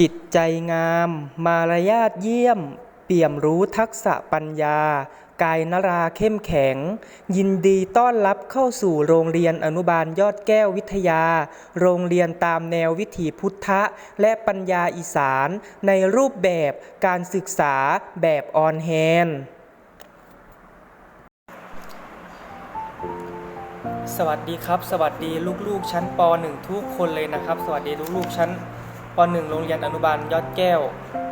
จิตใจงาม มารยาทเยี่ยม เปี่ยมรู้ทักษะปัญญา กายนราเข้มแข็ง ยินดีต้อนรับเข้าสู่โรงเรียนอนุบาลยอดแก้ววิทยา โรงเรียนตามแนววิถีพุทธะ และปัญญาอีสาน ในรูปแบบการศึกษาแบบออนแฮนสวัสดีครับ สวัสดีลูกๆ ชั้นป .1 ทุกคนเลยนะครับ สวัสดีลูกๆ ชั้น ป .1 โรงเรียนอนุบาลยอดแก้ว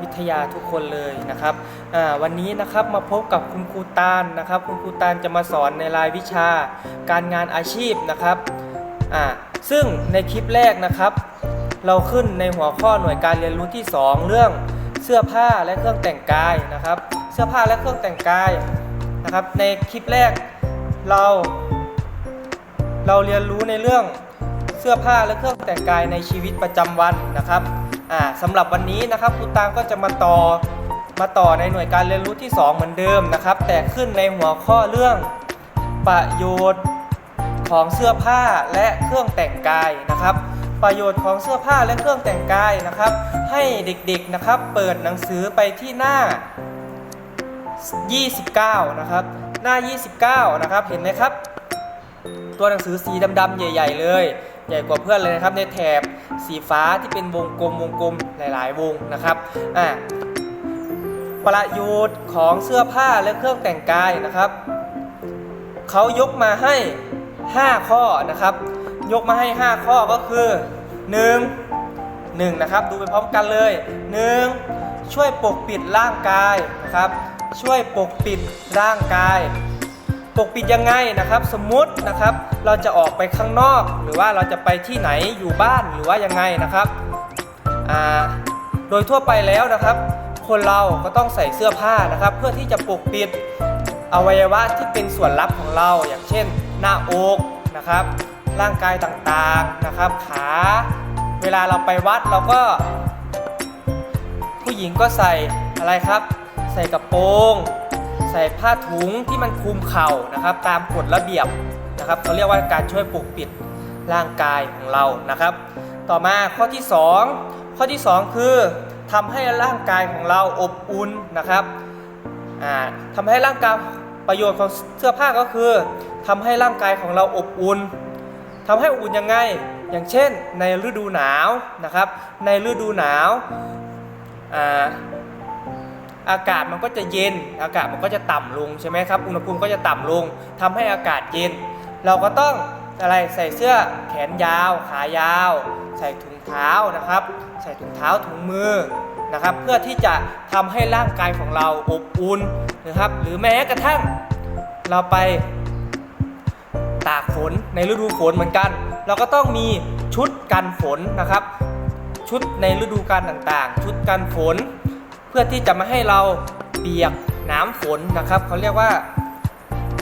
วิทยาทุกคนเลยนะครับวันนี้นะครับมาพบกับคุณครูตาลนะครับ คุณครูตาลจะมาสอนในรายวิชาการงานอาชีพนะครับซึ่งในคลิปแรกนะครับ เราขึ้นในหัวข้อหน่วยการเรียนรู้ที่ 2 เรื่องเสื้อผ้าและเครื่องแต่งกายนะครับ เสื้อผ้าและเครื่องแต่งกายนะครับ ในคลิปแรกเรา เราเรียนรู้ในเรื่อง เสื้อผ้าและเครื่องแต่งกายในชีวิตประจำวันนะครับอ่าสำหรับวันนี้นะครับครูตางก็จะมาต่อมาต่อในหน่วยการเรียนรู้ที่ 2 เหมือนเดิมนะครับ แต่ขึ้นในหัวข้อเรื่องประโยชน์ของเสื้อผ้าและเครื่องแต่งกายนะครับ ประโยชน์ของเสื้อผ้าและเครื่องแต่งกายนะครับ ให้เด็กๆนะครับ เปิดหนังสือไปที่หน้า 29 นะครับ หน้า 29 นะครับ เห็นไหมครับ ตัวหนังสือสีดำๆใหญ่ ๆ เลย ใหญ่กว่าเพื่อนเลยนะครับในแถบสีฟ้าที่เป็นวงกลมวงกลมหลาย ๆ วงนะครับอ่าประโยชน์ของเสื้อผ้าและเครื่องแต่งกายนะครับเขายกมาให้ 5 ข้อนะครับ ยกมาให้ 5 ข้อก็คือ 1 1นะครับดูไปพร้อมกันเลย 1. ช่วยปกปิดร่างกายนะครับ ช่วยปกปิดร่างกาย ปกปิดยังไงนะครับ สมมุตินะครับเราจะออกไปข้างนอก หรือว่าเราจะไปที่ไหนอยู่บ้านหรือว่ายังไงนะครับโดยทั่วไปแล้วนะครับ คนเราก็ต้องใส่เสื้อผ้านะครับ เพื่อที่จะปกปิดอวัยวะที่เป็นส่วนลับของเรา อย่างเช่น หน้าอกนะครับ ร่างกายต่างๆนะครับ ขา เวลาเราไปวัดเราก็ ผู้หญิงก็ใส่อะไรครับ ใส่กระโปรง ใส่ผ้าถุงที่มันคลุมเข่านะครับ ตามกฎระเบียบนะครับเขาเรียกว่าการช่วยปกปิดร่างกายของเรานะครับ ต่อมาข้อที่ 2 ข้อที่ 2 คือทำให้ร่างกายของเราอบอุ่นนะครับอ่าทำให้ร่างกายประโยชน์ของเสื้อผ้าก็คือทำให้ร่างกายของเราอบอุ่นทำให้อุ่นยังไง อย่างเช่นในฤดูหนาวนะครับ ในฤดูหนาว อากาศมันก็จะเย็น อากาศมันก็จะต่ำลงใช่ไหมครับ อุณหภูมิก็จะต่ำลงทำให้อากาศเย็น เราก็ต้องอะไรใส่เสื้อแขนยาว ขายาว ใส่ถุงเท้านะครับ ใส่ถุงเท้าถุงมือนะครับ เพื่อที่จะทำให้ร่างกายของเราอบอุ่นนะครับ หรือแม้กระทั่งเราไปตากฝนในฤดูฝนเหมือนกัน เราก็ต้องมีชุดกันฝนนะครับ ชุดในฤดูกาลต่างๆ ชุดกันฝน เพื่อที่จะไม่ให้เราเปียกน้ำฝนนะครับเขาเรียกว่า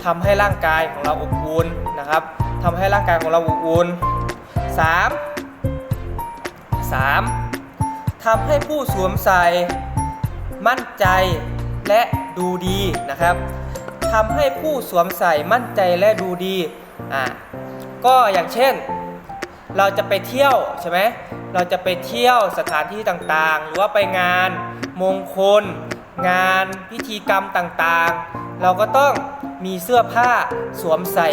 ทำให้ร่างกายของเราอบอุ่นนะครับทำให้ร่างกายของเราอบอุ่น 3. 3. ทำให้ผู้สวมใส่มั่นใจและดูดีนะครับทำให้ผู้สวมใส่มั่นใจและดูดีอ่าก็อย่างเช่น เราจะไปเที่ยวใช่ไหมเราจะไปเที่ยวสถานที่ต่างๆ หรือว่าไปงาน มงคล งานพิธีกรรมต่างๆ เราก็ต้องมีเสื้อผ้าสวมใส่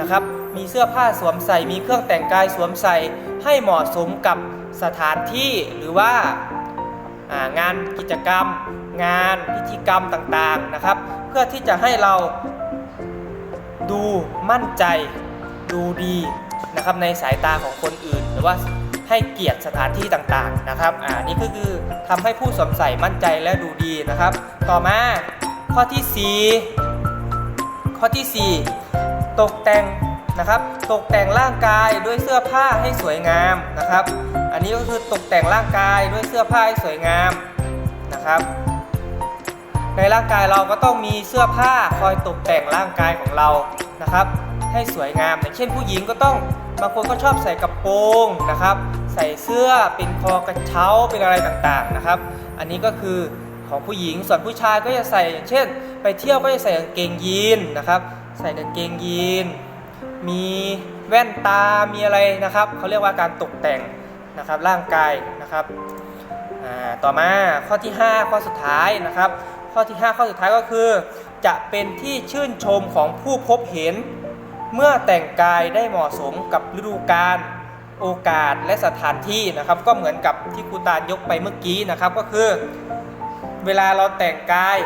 นะครับ มีเสื้อผ้าสวมใส่ มีเครื่องแต่งกายสวมใส่ให้เหมาะสมกับสถานที่หรือว่าางานกิจกรรม งานพิธีกรรมต่างๆนะครับ เพื่อที่จะให้เราดูมั่นใจดูดีนะครับในสายตาของคนอื่นหรือว่า ให้เกียรติสถานที่ต่างๆนะครับอ่านี่ก็คือทำให้ผู้สวมใส่มั่นใจและดูดีนะครับ ต่อมาข้อที่ 4 ข้อที่ 4 ตกแต่งนะครับ ตกแต่งร่างกายด้วยเสื้อผ้าให้สวยงามนะครับ อันนี้ก็คือตกแต่งร่างกายด้วยเสื้อผ้าให้สวยงามนะครับ ในร่างกายเราก็ต้องมีเสื้อผ้าคอยตกแต่งร่างกายของเรานะครับ ให้สวยงามอย่างเช่นผู้หญิงก็ต้อง บางคนก็ชอบใส่กระโปรงนะครับ ใส่เสื้อเป็นคอกระเช้าเป็นอะไรต่างๆนะครับ อันนี้ก็คือของผู้หญิงส่วนผู้ชายก็จะใส่อย่างเช่น ไปเที่ยวก็จะใส่กางเกงยีนนะครับ ใส่กางเกงยีน มีแว่นตา มีอะไรนะครับเขาเรียกว่าการตกแต่งนะครับร่างกายนะครับต่อมาข้อที่ 5 ข้อสุดท้ายนะครับ ข้อที่ 5 ข้อสุดท้ายก็คือ จะเป็นที่ชื่นชมของผู้พบเห็น เมื่อแต่งกายได้เหมาะสมกับฤดูกาลโอกาสและสถานที่นะครับ ก็เหมือนกับที่ครูตาลยกไปเมื่อกี้นะครับ ก็คือ เวลาเราแต่งกาย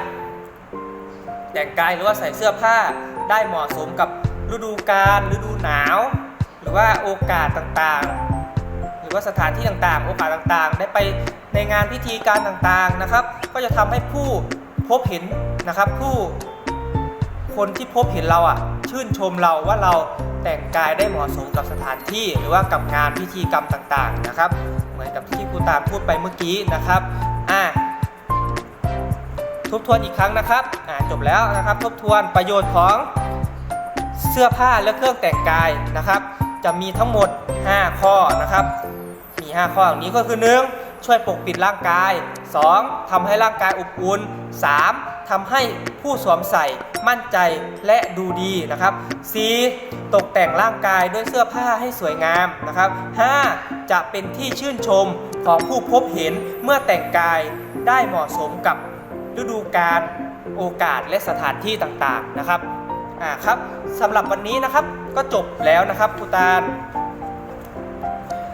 แต่งกายหรือว่าใส่เสื้อผ้าได้เหมาะสมกับฤดูกาลฤดูหนาว หรือว่าโอกาสต่างๆ หรือว่าสถานที่ต่างๆ โอกาสต่างๆ ได้ไปในงานพิธีการต่างๆนะครับ ก็จะทำให้ผู้พบเห็นนะครับ ผู้ คนที่พบเห็นเราอะ ชื่นชมเราว่าเราแต่งกายได้เหมาะสมกับสถานที่ หรือว่ากับงานพิธีกรรมต่างๆนะครับ เหมือนกับที่ครูตาลพูดไปเมื่อกี้นะครับอ่าทบทวนอีกครั้งนะครับอ่าจบแล้วนะครับ ทบทวนประโยชน์ของเสื้อผ้าและเครื่องแต่งกายนะครับ จะมีทั้งหมด 5 ข้อนะครับ มี 5 ข้ออย่างนี้ก็คือ 1. ช่วยปกปิดร่างกาย 2. ทำให้ร่างกายอบอุ่น 3. ทำให้ผู้สวมใส่มั่นใจและดูดีนะครับ 4. ตกแต่งร่างกายด้วยเสื้อผ้าให้สวยงามนะครับ 5. จะเป็นที่ชื่นชมของผู้พบเห็นเมื่อแต่งกายได้เหมาะสมกับฤดูกาลโอกาสและสถานที่ต่างๆนะครับอ่าครับสำหรับวันนี้นะครับก็จบแล้วนะครับครูตาล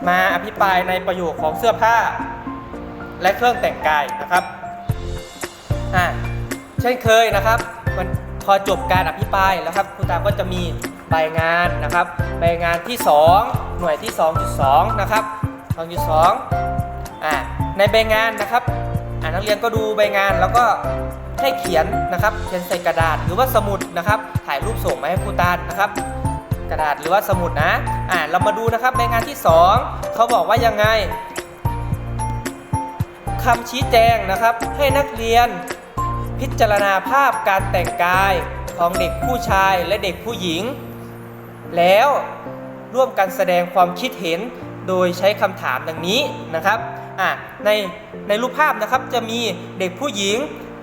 มาอภิปรายในประโยชน์ของเสื้อผ้า และเครื่องแต่งกายนะครับอ่า ช่นเคยนะครับ มันพอจบการอภิปรายแล้วครับครูตาก็จะมีใบงานนะครับใบงานที่ 2 หน่วยที่ 2.2 นะครับ 2.2อ่าในใบงานนะครับอ่านักเรียนก็ดูใบงานแล้วก็ให้เขียนนะครับเขียนใส่กระดาษหรือว่าสมุดนะครับ ถ่ายรูปส่งมาให้ครูตานะครับ กระดาษหรือว่าสมุดนะอ่าเรามาดูนะครับใบงานที่ 2 เขาบอกว่ายังไงคำชี้แจงนะครับให้นักเรียน พิจารณาภาพการแต่งกายของเด็กผู้ชายและเด็กผู้หญิง แล้วร่วมกันแสดงความคิดเห็นโดยใช้คำถามดังนี้นะครับในในรูปภาพนะครับจะมีเด็กผู้หญิง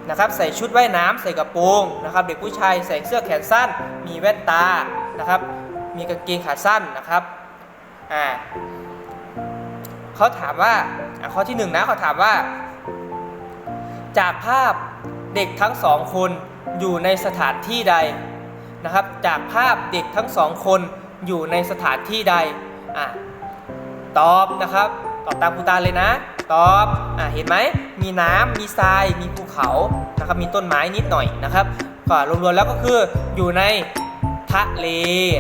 นะครับใส่ชุดว่ายน้ำใส่กระโปรงนะครับเด็กผู้ชายใส่เสื้อแขนสั้น มีแว่นตานะครับมีกางเกงขาสั้นนะครับอ่าเขาถามว่าข้อที่หนึ่งนะเขาถามว่า จากภาพ เด็กทั้งสองคนอยู่ในสถานที่ใดนะครับ จากภาพเด็กทั้งสองคนอยู่ในสถานที่ใดอะตอบนะครับ ตอบตามครูตาเลยนะ ตอบอะเห็นไหมมีน้ำมีทราย มีภูเขานะครับมีต้นไม้นิดหน่อยนะครับก็รวมๆแล้วก็คืออยู่ในทะเล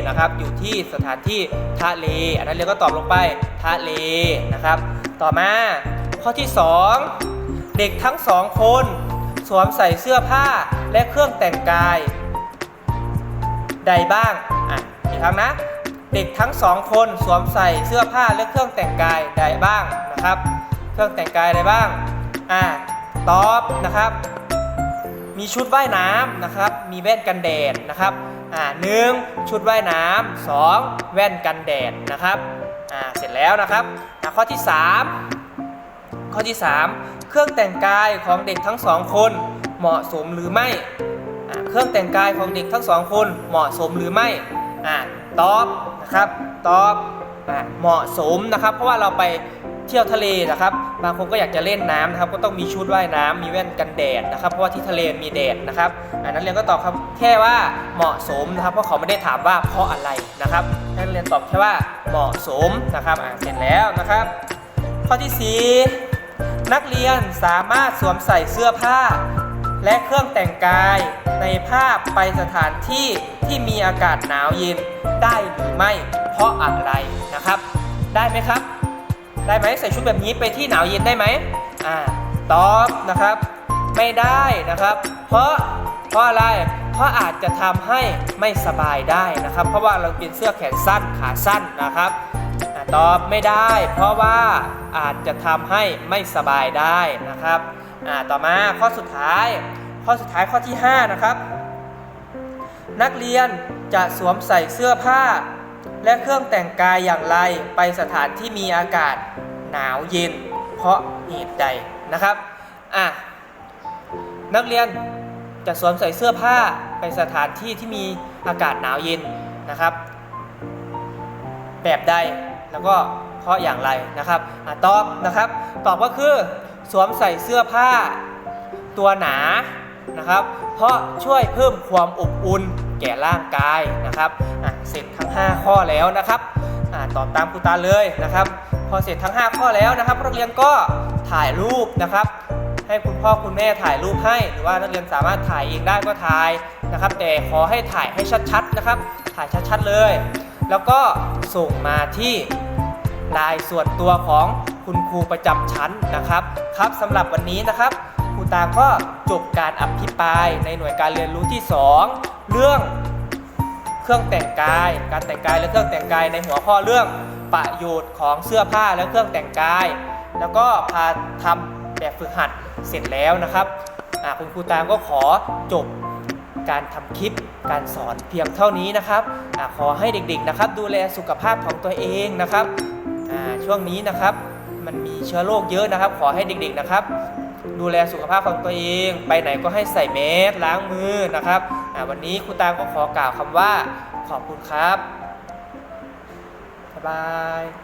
นะครับ อยู่ที่สถานที่ทะเล อันนั้นเรียนก็ตอบลงไปทะเลนะครับ ต่อมาข้อที่สองเด็กทั้งสองคน สวมใส่เสื้อผ้าและเครื่องแต่งกาย ใดบ้าง อะอีกครั้งนะ เด็กทั้งสองคนสวมใส่เสื้อผ้าและเครื่องแต่งกายใดบ้างนะครับ เครื่องแต่งกายใดบ้าง อะตอบนะครับ มีชุดว่ายน้ำนะครับ มีแว่นกันแดดนะครับ อ่าหนึ่งชุดว่ายน้ำสองแว่นกันแดดนะครับ อ่า เสร็จแล้วนะครับ ข้อที่สามข้อที่ 3 เครื่องแต่งกายของเด็กทั้งสองคนเหมาะสมหรือไม่ เครื่องแต่งกายของเด็กทั้งสองคนเหมาะสมหรือไม่ตอบนะครับตอบเหมาะสมนะครับ เพราะว่าเราไปเที่ยวทะเลนะครับ บางคนก็อยากจะเล่นน้ำนะครับ ก็ต้องมีชุดว่ายน้ำมีแว่นกันแดดนะครับ เพราะว่าที่ทะเลมีแดดนะครับอ่านักเรียนก็ตอบครับแค่ว่าเหมาะสมนะครับ เพราะเขาไม่ได้ถามว่าเพราะอะไรนะครับนักเรียนตอบแค่ว่าเหมาะสมนะครับอ่าเสร็จแล้วนะครับ ข้อที่4 นักเรียนสามารถสวมใส่เสื้อผ้า และเครื่องแต่งกาย ในภาพไปสถานที่ที่มีอากาศหนาวเย็นได้หรือไม่เพราะอะไรนะครับ ได้ไหมครับ ได้ไหมใส่ชุดแบบนี้ไปที่หนาวเย็นได้ไหมอ่าตอบนะครับ ไม่ได้นะครับ เพราะเพราะอะไรเพราะอาจจะทำให้ไม่สบายได้นะครับ เพราะว่าเราเป็นเสื้อแขนสั้นขาสั้นนะครับ ตอบไม่ได้ เพราะว่าอาจจะทำให้ไม่สบายได้นะครับต่อมาข้อสุดท้าย ข้อสุดท้ายข้อที่ 5 นะครับ นักเรียนจะสวมใส่เสื้อผ้า และเครื่องแต่งกายอย่างไรไปสถานที่มีอากาศหนาวเย็น เพราะเหตุใดนะครับอะนักเรียนจะสวมใส่เสื้อผ้าไปสถานที่ที่มีอากาศหนาวเย็นนะครับ แบบใด แล้วก็เพราะอย่างไรนะครับอตอบนะครับ ตอบก็คือสวมใส่เสื้อผ้าตัวหนานะครับ เพราะช่วยเพิ่มความอบอุ่นแก่ร่างกายนะครับเสร็จทั้ง 5 ข้อแล้วนะครับอตอบตามครูตาเลยนะครับ พอเสร็จทั้ง 5 ข้อแล้วนะครับนักเรียนก็ถ่ายรูปนะครับ ให้คุณพ่อคุณแม่ถ่ายรูปให้ หรือว่านักเรียนสามารถถ่ายเองได้ก็ถ่ายนะครับ แต่ขอให้ถ่ายให้ชัดๆนะครับ ถ่ายชัดๆเลย แล้วก็ส่งมาที่ลน์ส่วนตัวของคุณครูประจำชั้นนะครับครับสำหรับวันนี้นะครับครูตาก็จบการอภิปรายในหน่วยการเรียนรู้ที่ 2 เรื่องเครื่องแต่งกาย การแต่งกายและเครื่องแต่งกายในหัวข้อเรื่องประโยชน์ของเสื้อผ้าและเครื่องแต่งกาย แล้วก็พาทำแบบฝึกหัดเสร็จแล้วนะครับคุณครูตามก็ขอจบ การทำคลิปการสอนเพียงเท่านี้นะครับอขอให้เด็กๆนะครับ ดูแลสุขภาพของตัวเองนะครับช่วงนี้นะครับ มันมีเชื้อโรคเยอะนะครับ ขอให้เด็กๆนะครับ ดูแลสุขภาพของตัวเอง ไปไหนก็ให้ใส่แมสล้างมือนะครับวันนี้ครูตามก็ขอกล่าวคำว่าขอบคุณครับบ๊ายบาย